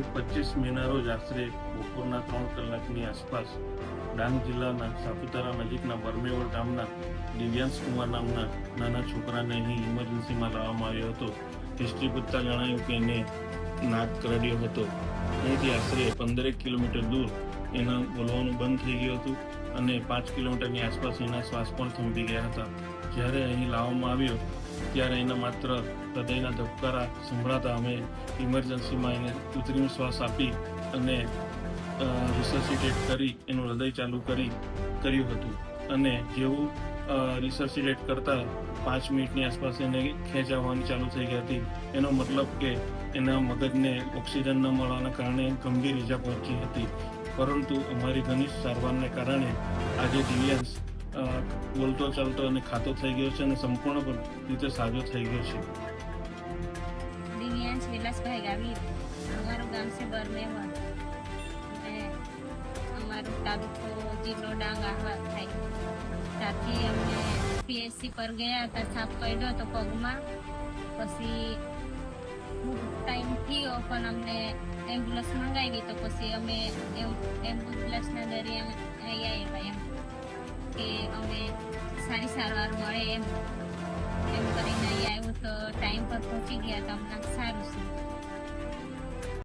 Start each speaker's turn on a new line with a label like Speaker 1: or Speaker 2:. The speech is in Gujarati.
Speaker 1: તારીખ પચીસ મેના આશરે બપોરના ત્રણ કલાકની આસપાસ ડાંગ જિલ્લાના સાપુતારા નજીકના બરમેવડ ગામના દિવ્યાંશ કુમાર નામના નાના છોકરાને અહીં ઇમરજન્સીમાં લાવવામાં આવ્યો હતો. હિસ્ટ્રી પૂછતા જણાવ્યું કે એને નાક કરડ્યો હતો. અહીંથી આશરે પંદરેક કિલોમીટર દૂર એના બોલવાનું બંધ થઈ ગયું હતું અને પાંચ કિલોમીટરની આસપાસ એના શ્વાસ પણ થંભી ગયા હતા. જ્યારે અહીં લાવવામાં આવ્યો ત્યારે એના માત્ર હૃદયના ધબકારા સંભળાતા અમે ઇમરજન્સીમાં એને કૃત્રિમ શ્વાસ આપી અને રિસર્સિટેટ કરી એનું હૃદય ચાલુ કરી કર્યું હતું. અને જેવું રિસર્સિટેટ કરતા પાંચ મિનિટની આસપાસ એને ખેંચ આવવાની ચાલુ થઈ ગઈ હતી. એનો મતલબ કે એના મગજને ઓક્સિજન ન મળવાના કારણે ગંભીર ઈજા પહોંચી હતી. પરંતુ અમારી ઘનિષ્ઠ સારવારને કારણે આજે અ, બોલતો, ચાલતો અને ખાતો થઈ ગયો છે અને સંપૂર્ણ રીતે સાજો થઈ ગયો છે.
Speaker 2: દિવ્યાંશ વિલાસભાઈ ગાવી અમારું ગામ છે બરમેવડ અને અમારું તાલુકો જિલ્લો ડાંગ આહવા થાય. ત્યાંથી અમે પીએચસી પર ગયા હતા, સાપ કર્યો તો પગમાં. પછી ટાઈમ થયો, પણ અમને એમ્બ્યુલન્સ મંગાવી તો પછી અમે એમ્બ્યુલન્સના દરિયા અહીંયા આવ્યા એમ. કે અમને સારી સારવાર મળે એમ. એમ કરીને આવ્યું તો ટાઈમ પર પહોંચી ગયા તો અમને સારું છે